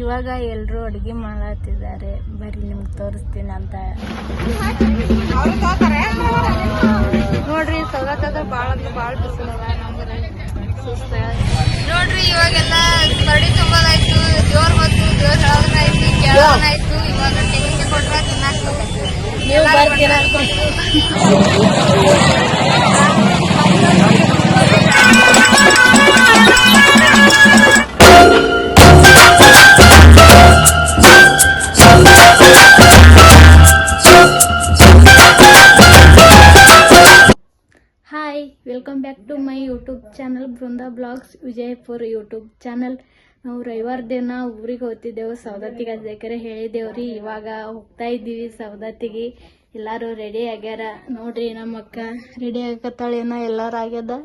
ಇವಾಗ ಎಲ್ಲರೂ ಅಡುಗೆ ಮಾಡತ್ತಿದ್ದಾರೆ ಬರ್ರಿ ನಿಮ್ಗೆ ತೋರಿಸ್ತೀನಿ ಅಂತ ನೋಡ್ರಿ ಸೌದತ್ತದ ಭಾಳ ಅಂದ್ರೆ ಭಾಳ ಬಿಸಿಲವ ನಮ್ಗೆ ನೋಡ್ರಿ ಇವಾಗೆಲ್ಲ ಕರಡಿ ತುಂಬೋದಾಯ್ತು ದೇವ್ರ ಬಂತು ದೇವ್ರ ಹೇಳೋದಾಯ್ತು ಕೇಳೋದಾಯ್ತು ಇವಾಗ ತೆಂಗಿನ ಕೊಟ್ರೆ ತಿನ್ನಾಕ ನೀವು ಬರ್ತೀರ to my YouTube channel Brinda blogs Vijayapura YouTube channel ನಾವು ರವಿವಾರ ದಿನ ಊರಿಗೆ ಹೋಗ್ತಿದ್ದೆವು ಸೌದತ್ತಿಗೆ ಅದಕ್ಕೆ ಹೇಳಿದ್ದೇವ್ರಿ ಇವಾಗ ಹೋಗ್ತಾ ಇದ್ದೀವಿ ಸೌದತ್ತಿಗೆ ಎಲ್ಲಾರು ರೆಡಿ ಆಗ್ಯಾರ? ನೋಡ್ರಿ ನಮ್ಮ ಅಕ್ಕ ರೆಡಿ ಆಗತ್ತಾಳೇನ ಎಲ್ಲಾರು ಆಗ್ಯದ?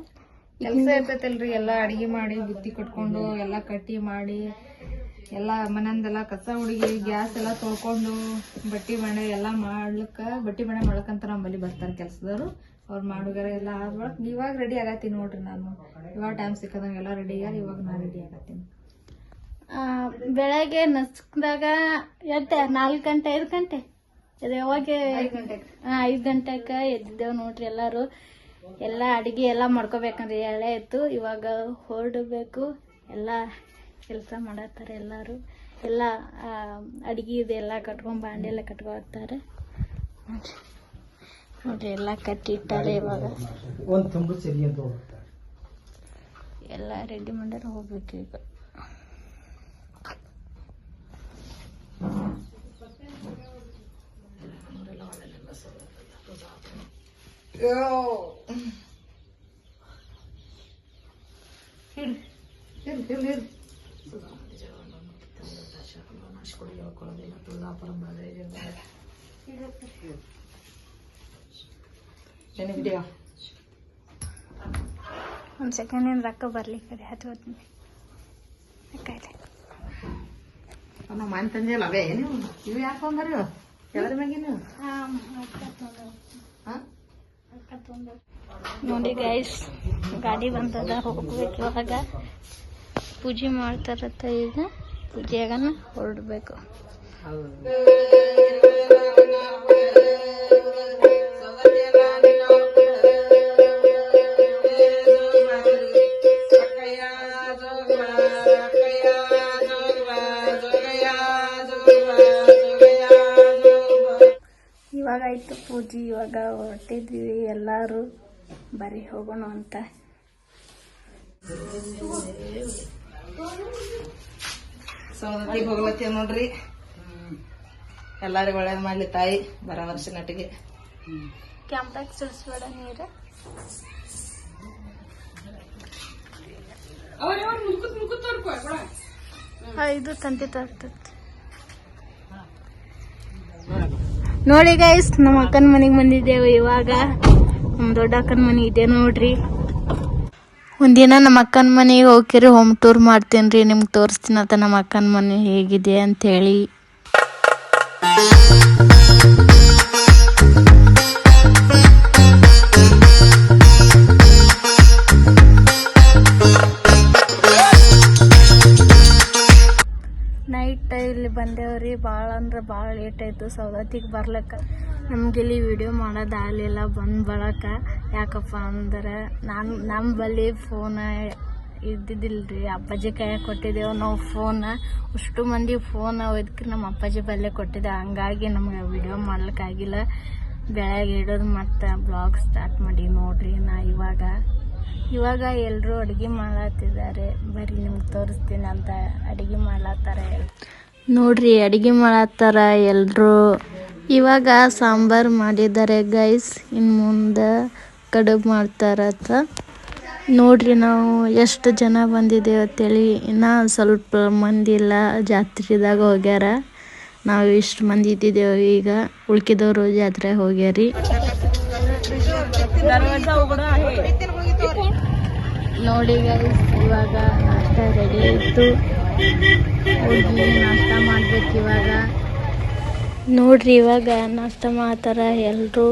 ಕೆಲಸ ಇರ್ತೈತಲ್ರಿ, ಎಲ್ಲ ಅಡಿಗೆ ಮಾಡಿ, ಬುತ್ತಿ ಕಟ್ಕೊಂಡು, ಎಲ್ಲ ಕಟ್ಟಿ ಮಾಡಿ, ಎಲ್ಲ ಮನೆಯಿಂದೆಲ್ಲ ಕಸ ಹುಡುಗಿ, ಗ್ಯಾಸ್ ಎಲ್ಲ ತೊಳ್ಕೊಂಡು ಬಟ್ಟಿ ಮಣೆ ಎಲ್ಲ ಮಾಡ್ಲಿಕ್ಕೆ, ಬಟ್ಟಿ ಮಣೆ ಮಾಡ್ಲಕ್ಕಂತ ನಮ್ಮಲ್ಲಿ ಬರ್ತಾರೆ ಕೆಲಸದವರು. ಅವ್ರು ಮಾಡುಗಾರ ಎಲ್ಲ ಆದ್ಮೇಲೆ ಇವಾಗ ರೆಡಿ ಆಗತ್ತೀನಿ ನೋಡ್ರಿ ನಾನು. ಇವಾಗ ಟೈಮ್ ಸಿಕ್ಕದಂಗೆ ಎಲ್ಲ ರೆಡಿ ಆಗಿ ಇವಾಗ ನಾ ರೆಡಿ ಆಗತ್ತೀನಿ. ಬೆಳಗ್ಗೆ ನಸ್ಕದಾಗ ಎಷ್ಟೆ ನಾಲ್ಕು ಗಂಟೆ ಐದು ಗಂಟೆ? ಅದು ಯಾವಾಗ ಐದು ಗಂಟೆಗೆ. ಎದ್ದಿದ್ದೇವ್ ನೋಡ್ರಿ ಎಲ್ಲಾರು. ಎಲ್ಲ ಅಡಿಗೆ ಎಲ್ಲ ಮಾಡ್ಕೋಬೇಕಂದ್ರೆ ಎಳೆ ಇತ್ತು ಇವಾಗ ಹೊರಡಬೇಕು. ಎಲ್ಲ ಕೆಲಸ ಮಾಡತ್ತಾರೆ ಎಲ್ಲಾರು. ಎಲ್ಲ ಅಡಿಗೆ ಇದೆಲ್ಲ ಕಟ್ಕೊಂಡು ಬಾಂಡೆ ಎಲ್ಲ ಕಟ್ಕೊಳ್ತಾರೆ ನೋಡ್ರಿ ಎಲ್ಲ ಕಟ್ಟಿಟ್ಟಾರೆ ಇವಾಗ. ಒಂದು ತುಂಬು ಸರಿ ಅಂತ ಎಲ್ಲ ರೆಡಿ ಮಾಡ್ಯಾರ ಹೋಗ್ಬೇಕು ಈಗ. ಏನು ವಿಡಿಯೋ ಒಂದು ಸೆಕೆಂಡ್ ಏನು ರೊಕ್ಕ ಬರ್ಲಿ ಕಡೆ ಹತ್ತು ಹೋಗ್ತೀನಿ ಅಕ್ಕ ನಾವು ಮನೆ ತಂದಿಲ್ಲ ಅವೇ ನೀವು ಇವು ಯಾಕೆ ಬಂದ್ರಿ ಎಲ್ಲರ ಮ್ಯಾಗೆ ನೀವು ಹಾಂ ಹಾಂ ನೋಡಿ ಗೈಸ್ ಗಾಡಿ ಬಂದದ ಹೋಗ್ಬೇಕು ಇವಾಗ. ಪೂಜೆ ಮಾಡ್ತಾರತ್ತ ಈಗ. ಪೂಜೆಯಾಗನ ಹೊರಡ್ಬೇಕು. ಆಯ್ತು ಪೂಜೆ ಇವಾಗ ಹೊರಟಿದ್ವಿ. ಎಲ್ಲರೂ ಬರೀ ಹೋಗೋಣ ಅಂತ. ಸೌದತ್ತಿಗೆ ಹೋಗ್ಲತ್ತೀವಿ ನೋಡ್ರಿ. ಎಲ್ಲಾರು ಒಳ್ಳೇದು ಮಾಡ್ಲಿ ತಾಯಿ ಬರೋ ವರ್ಷ ನಟಿಗೆ. ಕ್ಯಾಂಪಾಗಿ ಸುಡಿಸ್ಬೇಡ ನೀರು. ಇದು ತಂತಿ ತರ್ತೈತಿ. ನೋಡಿ ಗೈಸ್ ನಮ್ಮ ಅಕ್ಕನ ಮನೆಗೆ ಬಂದಿದ್ದೇವೆ ಇವಾಗ. ನಮ್ಮ ದೊಡ್ಡ ಅಕ್ಕನ ಮನೆ ಇದೆ ನೋಡ್ರಿ. ಒಂದಿನ ನಮ್ಮ ಅಕ್ಕನ ಮನೆಗೆ ಹೋಗಿರಿ ಹೋಮ್ ಟೂರ್ ಮಾಡ್ತೀನಿ ರೀ ನಿಮ್ಗೆ ತೋರಿಸ್ತೀನಿ ಅಂತ ನಮ್ಮ ಅಕ್ಕನ ಮನೆ ಹೇಗಿದೆ ಅಂತ ಹೇಳಿ ಅಂದ್ರೆ ಭಾಳ ಲೇಟ್ ಆಯಿತು ಸೌದತ್ತಿಗೆ ಬರ್ಲಕ್ಕ. ನಮ್ಗೆ ಇಲ್ಲಿ ವಿಡಿಯೋ ಮಾಡೋದಾಗಲಿಲ್ಲ ಬಂದು ಬಳಕ ಯಾಕಪ್ಪ ಅಂದ್ರೆ ನಾನು ನಮ್ಮ ಬಳಿ ಫೋನ ಇದ್ದಿದ್ದಿಲ್ಲ ರೀ ಅಪ್ಪಾಜಿ ಕೈಯಾಗ ಕೊಟ್ಟಿದ್ದೇವೆ ನಾವು ಫೋನ ಅಷ್ಟು ಮಂದಿ ಫೋನ್ ಒಯ್ದಕ್ಕೆ ನಮ್ಮ ಅಪ್ಪಾಜಿ ಬಲ್ಲೇ ಕೊಟ್ಟಿದ್ದೆ. ಹಂಗಾಗಿ ನಮ್ಗೆ ವಿಡಿಯೋ ಮಾಡ್ಲಿಕ್ಕಾಗಿಲ್ಲ ಬೆಳಗ್ಗೆ ಇಡೋದು ಮತ್ತು ಬ್ಲಾಗ್ ಸ್ಟಾರ್ಟ್ ಮಾಡಿ ನೋಡ್ರಿ ನಾ ಇವಾಗ. ಇವಾಗ ಎಲ್ಲರೂ ಅಡುಗೆ ಮಾಡತ್ತಿದ್ದಾರೆ ಬರೀ ನಿಮ್ಗೆ ತೋರಿಸ್ತೀನಿ ಅಂತ ಅಡುಗೆ ಮಾಡ್ಲತ್ತಾರ ನೋಡ್ರಿ, ಅಡಿಗೆ ಮಾಡತ್ತಾರ ಎಲ್ಲರೂ ಇವಾಗ ಸಾಂಬಾರು ಮಾಡಿದ್ದಾರೆ ಗೈಸ್ ಇನ್ನು ಮುಂದೆ ಕಡುಬು ಮಾಡ್ತಾರತ್ತ ನೋಡ್ರಿ ನಾವು ಎಷ್ಟು ಜನ ಬಂದಿದ್ದೇವೆ ಅಂತೇಳಿ. ಇನ್ನೂ ಸ್ವಲ್ಪ ಮಂದಿ ಇಲ್ಲ, ಜಾತ್ರೆದಾಗ ಹೋಗ್ಯಾರ. ನಾವು ಇಷ್ಟು ಮಂದಿ ಇದ್ದಿದ್ದೇವೆ ಈಗ. ಉಳ್ಕಿದವರು ಜಾತ್ರೆ ಹೋಗ್ಯಾರಿ. ನೋಡಿ ಗೈಸ್ ಇವಾಗ ನಾಷ್ಟ ರೆಡಿ ಆಯಿತು. ಹೋಗಿ ನಾಷ್ಟ ಮಾಡ್ಬೇಕು ಇವಾಗ. ನೋಡ್ರಿ ಇವಾಗ ನಾಷ್ಟ ಮಾಡ್ತಾರ ಎಲ್ಲರೂ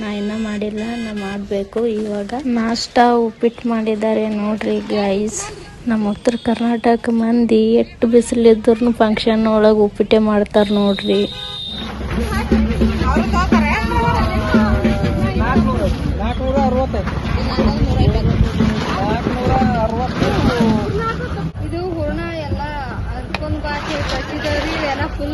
ನಾ ಇನ್ನ ಮಾಡಿಲ್ಲ ನಾ ಮಾಡಬೇಕು ಇವಾಗ. ನಾಷ್ಟ ಉಪ್ಪಿಟ್ಟು ಮಾಡಿದ್ದಾರೆ ನೋಡ್ರಿ ಗೈಸ್ ನಮ್ಮ ಉತ್ತರ ಕರ್ನಾಟಕ ಮಂದಿ ಎಷ್ಟು ಬಿಸಿಲಿದ್ರು ಫಂಕ್ಷನ್ ಒಳಗೆ ಉಪ್ಪಿಟ್ಟೆ ಮಾಡ್ತಾರೆ ನೋಡ್ರಿ. ಅರವತ್ತೈದು.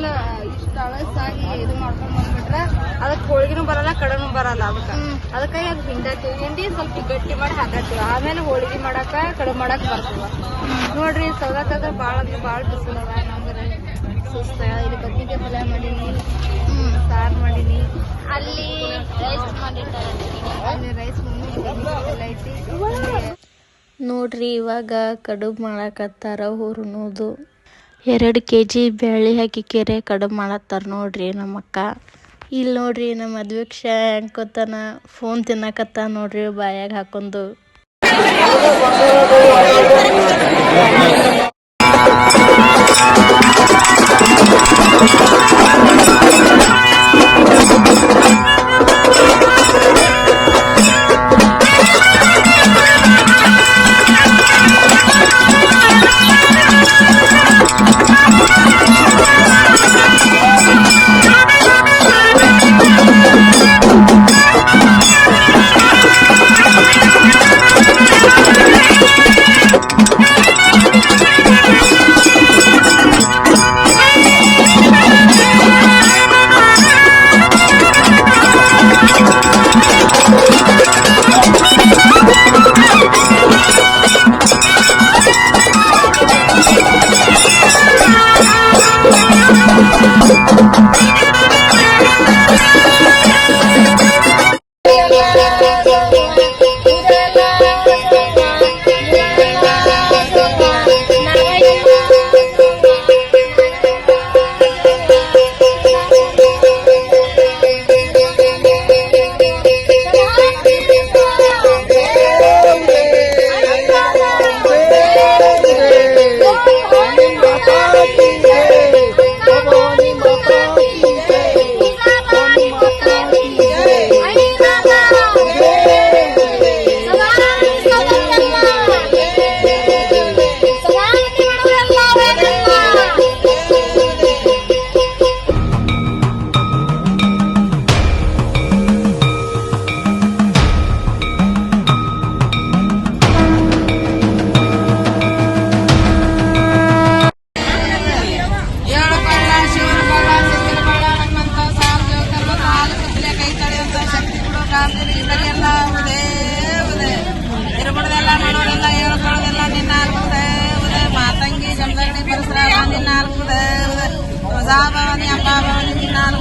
ಎಲ್ಲ ಇಷ್ಟ ಅಳಸಾಗಿ ಇದು ಮಾಡ್ಕೊಂಡ್ ಬಂದ್ಬಿಟ್ರೆ ಅದಕ್ಕೆ ಹೋಳಿಗೆನೂ ಬರಲ್ಲ ಕಡನು ಬರಲ್ಲ ಅದಕ್ಕ. ಅದಕ್ಕೆ ಅದು ಹಿಂಡಾತೀವಿ ಹಿಂಡಿ ಸ್ವಲ್ಪ ಗಟ್ಟಿ ಮಾಡಿ ಹಾಕತ್ತೀವಿ. ಆಮೇಲೆ ಹೋಳಿಗೆ ಮಾಡಾಕ ಕಡುಬು ಮಾಡಕ್ ಬರ್ತದ. ನೋಡ್ರಿ ಸೌದಾಕಂದ್ರ ಭಾಳ ಅಂದ್ರೆ ಭಾಳ ಬಿಸಿಲದ ನಮ್ಗೆ ಸುಸ್ತ. ಇಲ್ಲಿ ಬದ್ನಿಕಾಯಿ ಪಲ್ಯ ಮಾಡೀನಿ. ಸಾರು ಮಾಡೀನಿ. ಅಲ್ಲಿ ರೈಸ್ ಅಲ್ಲಿ ರೈಸ್ ಐತಿ ನೋಡ್ರಿ ಇವಾಗ ಕಡುಬು ಮಾಡಕತ್ತಾರ ಹುರ್ನೋದು ಎರಡು ಕೆ ಜಿ ಬೇಳೆ ಹಾಕಿ ಕೆರೆ ಕಡುಬು ಮಾಡತ್ತಾರ ನೋಡ್ರಿ ನಮ್ಮ ಅಕ್ಕ ಇಲ್ಲಿ ನೋಡ್ರಿ ನಮ್ಮ ಮದ್ವೆಕ್ಷ ಹೆಂಗ್ಕೊತಾನ ಫೋನ್ ತಿನ್ನಕತ್ತ ನೋಡ್ರಿ ಬಾಯಾಗ ಹಾಕೊಂಡು.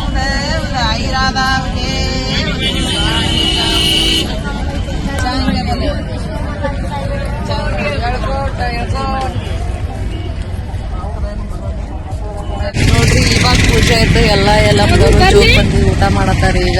ಉದೇ ಐರಾದ ಉದೇ ಹೇಳ್ಕೋಟ ಹೇಳ್ಕೋಟ ನೋಡ್ರಿ ಇವಾಗ ಪೂಜೆ ಆಯ್ತು ಎಲ್ಲ ಎಲ್ಲ ಊಟ ಮಾಡತ್ತಾರ ಈಗ